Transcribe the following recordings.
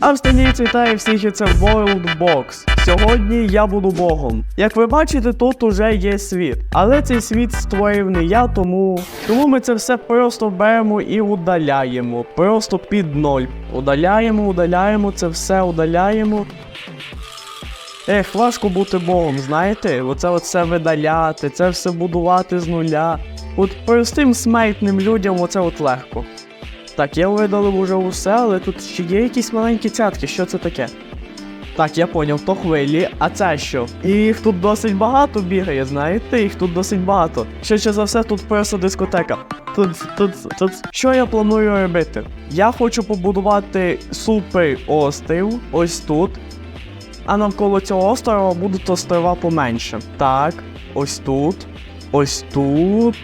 Австралійці вітаю всіх і це World Box. Сьогодні я буду богом. Як ви бачите, тут уже є світ. Але цей світ створив не я, тому. Тому ми це все просто беремо і удаляємо. Просто під ноль. Удаляємо, удаляємо, це все удаляємо. Ех, важко бути богом, знаєте? Оце оце видаляти, це все будувати з нуля. От простим смертним людям оце от легко. Так, я видалив уже усе, але тут ще є якісь маленькі цятки, що це таке? Так, я поняв, то хвилі, а це що? І їх тут досить багато бігає, знаєте, їх тут досить багато. Швидше за все, тут просто дискотека. Тут, тут, тут. Що я планую робити? Я хочу побудувати супер острів ось тут. А навколо цього острова будуть острова поменше. Так, ось тут, ось тут.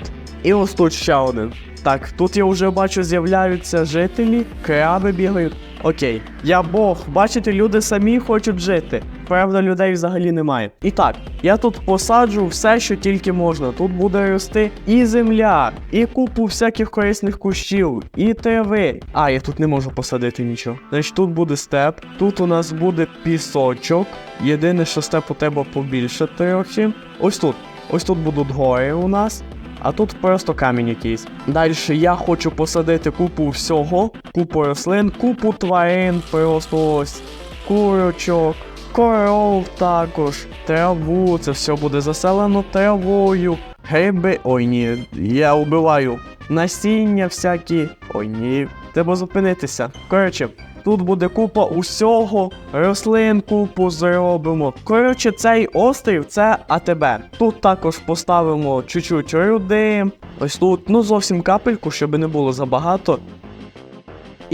І ось тут ще один. Так, тут я вже бачу, з'являються жителі, краби бігають. Окей, я Бог, бачите, люди самі хочуть жити. Правда, людей взагалі немає. І так, я тут посаджу все, що тільки можна. Тут буде рости і земля, і купу всяких корисних кущів, і трави. А, я тут не можу посадити нічого. Значить, тут буде степ, тут у нас буде пісочок. Єдине, що степу треба побільше трохи. Ось тут. Ось тут будуть гори у нас. А тут просто камінь якийсь. Далі я хочу посадити купу всього, купу рослин, купу тварин, просто ось курочок, коров також, траву. Це все буде заселено травою. Гриби. Ой ні, я убиваю. Насіння всякі. Ой ні. Треба зупинитися. Коротше, тут буде купа усього, рослинку позробимо. зробимо. Коротше, цей острів це АТБ. Тут також поставимо чуть-чуть руди. Ось тут, ну зовсім капельку, щоб не було забагато.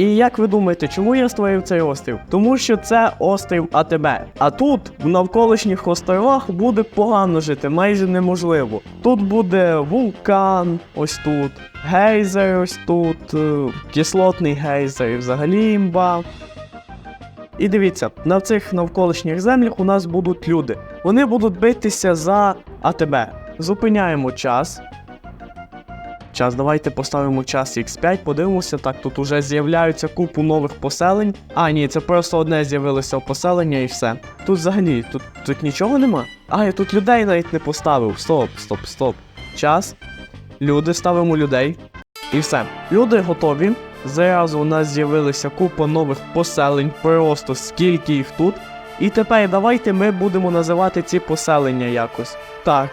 І як ви думаєте, чому я створив цей острів? Тому що це острів АТБ. А тут, в навколишніх островах, буде погано жити, майже неможливо. Тут буде вулкан, ось тут, гейзер, ось тут, е, кислотний гейзер, і взагалі імба. І дивіться, на цих навколишніх землях у нас будуть люди. Вони будуть битися за АТБ. Зупиняємо час. Час, давайте поставимо час X5, подивимося. Так, тут уже з'являються купу нових поселень. А, ні, це просто одне з'явилося поселення і все. Тут взагалі, тут, тут нічого нема. А, я тут людей навіть не поставив. Стоп, стоп, стоп. Час. Люди, ставимо людей. І все. Люди готові. Зразу у нас з'явилися купа нових поселень, просто скільки їх тут. І тепер давайте ми будемо називати ці поселення якось. Так,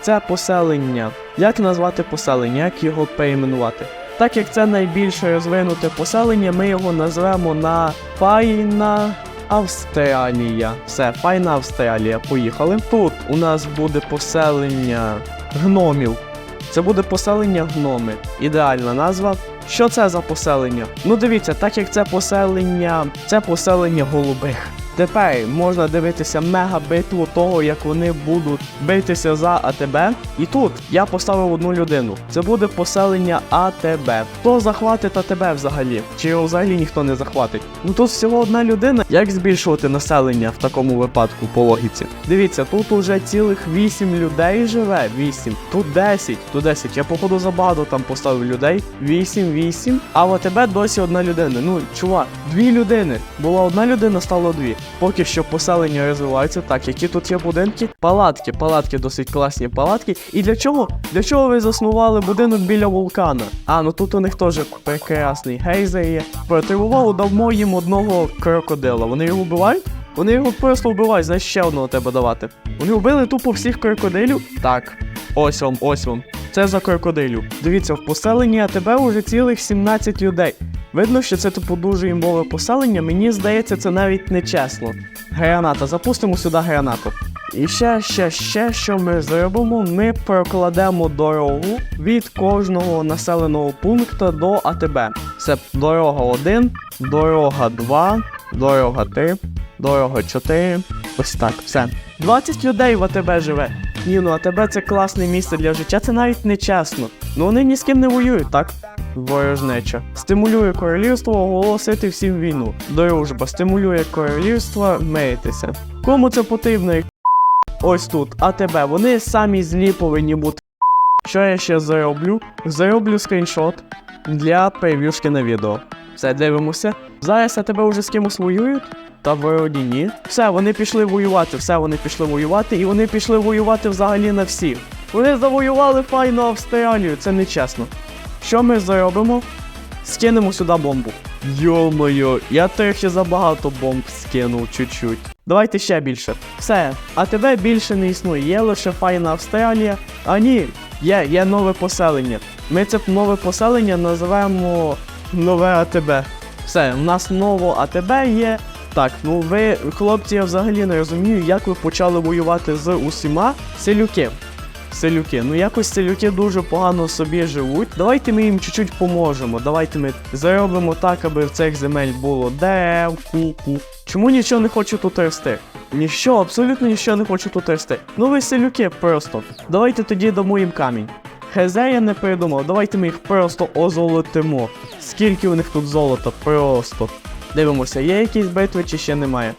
це поселення. Як назвати поселення, як його перейменувати? Так як це найбільше розвинуте поселення, ми його назвемо на Файна Австралія. Все, Файна Австралія. Поїхали. Тут у нас буде поселення гномів. Це буде поселення гноми. Ідеальна назва. Що це за поселення? Ну дивіться, так як це поселення, це поселення голубих. Тепер можна дивитися мега битву того, як вони будуть битися за АТБ. І тут я поставив одну людину. Це буде поселення АТБ. Хто захватить АТБ взагалі? Чи його взагалі ніхто не захватить? Ну тут всього одна людина. Як збільшувати населення в такому випадку по логіці? Дивіться, тут уже цілих 8 людей живе. 8. Тут 10. Тут 10. Я походу забагато там поставив людей. 8, 8. А в АТБ досі одна людина. Ну, чувак, дві людини. Була одна людина, стало дві. Поки що поселення розвиваються. Так, які тут є будинки? Палатки, палатки, досить класні палатки. І для чого? Для чого ви заснували будинок біля вулкана? А, ну тут у них теж прекрасний гейзер є. Протривував давно їм одного крокодила. Вони його вбивають? Вони його просто вбивають, знаєш, ще одного треба давати. Вони вбили тупо всіх крокодилів. Так, ось вам, ось вам. Це за крокодилю. Дивіться, в поселенні АТБ уже цілих 17 людей. Видно, що це типу дуже імбове поселення. Мені здається, це навіть не чесно. Граната, запустимо сюди гранату. І ще, ще, ще, що ми зробимо, ми прокладемо дорогу від кожного населеного пункту до АТБ. Це дорога 1, дорога 2, дорога 3, дорога 4. Ось так, все. 20 людей в АТБ живе. Ні, ну АТБ це класне місце для життя, це навіть не чесно. Ну вони ні з ким не воюють, так? Ворожнеча. Стимулює королівство оголосити всім війну. Дружба стимулює королівство миритися. Кому це потрібно? Ось тут, АТБ, вони самі злі повинні бути. Що я ще зароблю? Зароблю скріншот для прев'юшки на відео. Все, дивимося. Зараз я тебе вже з кимось воюють? Та вроді ні. Все, вони пішли воювати, все, вони пішли воювати, і вони пішли воювати взагалі на всіх. Вони завоювали файну Австралію, це нечесно. Що ми зробимо? Скинемо сюди бомбу. Йо-моє, я трохи забагато бомб скинув чуть-чуть. Давайте ще більше. Все, а тебе більше не існує. Є лише файна Австралія. А ні, є, є нове поселення. Ми це нове поселення називаємо нове АТБ. Все, у нас ново АТБ є. Так, ну ви, хлопці, я взагалі не розумію, як ви почали воювати з усіма селюки. Селюки. Ну якось селюки дуже погано собі живуть. Давайте ми їм чуть-чуть поможемо. Давайте ми заробимо так, аби в цих земель було дерев, купу. Чому нічого не хочу тут рости? Ніщо, абсолютно нічого не хочу тут рости. Ну ви селюки просто. Давайте тоді дамо їм камінь. Хезе я не придумав, давайте ми їх просто озолотимо. Скільки у них тут золота, просто. Дивимося, є якісь битви чи ще немає.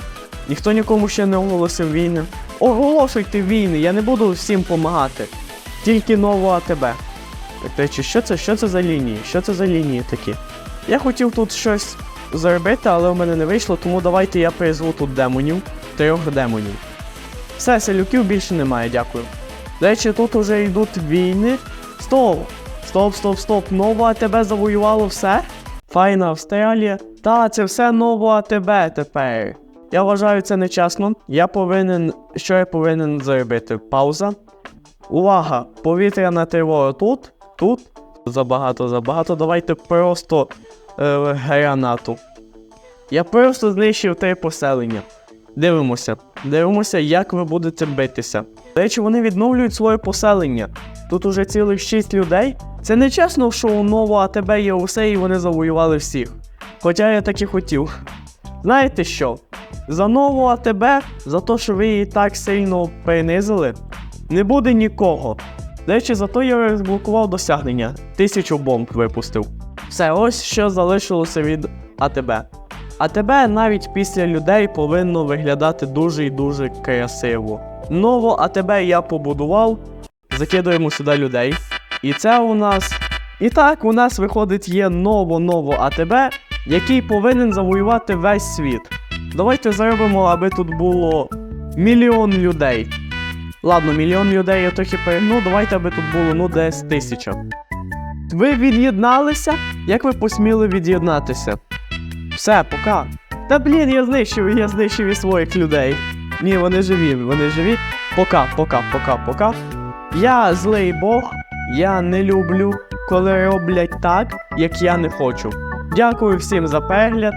Ніхто нікому ще не оголосив війни. Оголошуйте війни, я не буду всім допомагати. Тільки нову АТБ. До речі, що це? Що це за лінії? Що це за лінії такі? Я хотів тут щось зробити, але в мене не вийшло, тому давайте я призву тут демонів. Трьох демонів. Все, селюків більше немає, дякую. До речі, тут уже йдуть війни. Стоп! Стоп, стоп, стоп. Ново АТБ завоювало все? Файна Австралія. Та, це все ново АТБ тепер. Я вважаю це нечесно. Я повинен. Що я повинен зробити? Пауза. Увага! Повітряна тривога тут, тут. Забагато, забагато. Давайте просто е, гранату. Я просто знищив три поселення. Дивимося. Дивимося, як ви будете битися. До речі, вони відновлюють своє поселення. Тут уже цілих 6 людей. Це не чесно, що у нового АТБ є усе і вони завоювали всіх. Хоча я так і хотів. Знаєте що? За нову АТБ, за те, що ви її так сильно принизили, не буде нікого. До речі, зато я розблокував досягнення. Тисячу бомб випустив. Все, ось що залишилося від АТБ. АТБ навіть після людей повинно виглядати дуже і дуже красиво. Ново АТБ я побудував, закидуємо сюди людей. І це у нас. І так, у нас виходить є ново-ново АТБ, який повинен завоювати весь світ. Давайте зробимо, аби тут було мільйон людей. Ладно, мільйон людей я трохи перегну, давайте, аби тут було ну десь тисяча. Ви від'єдналися? Як ви посміли від'єднатися? Все, пока. Та блін, я знищив, я знищив і своїх людей. Ні, вони живі, вони живі. Пока, пока, пока, пока. Я злий Бог, я не люблю, коли роблять так, як я не хочу. Дякую всім за перегляд.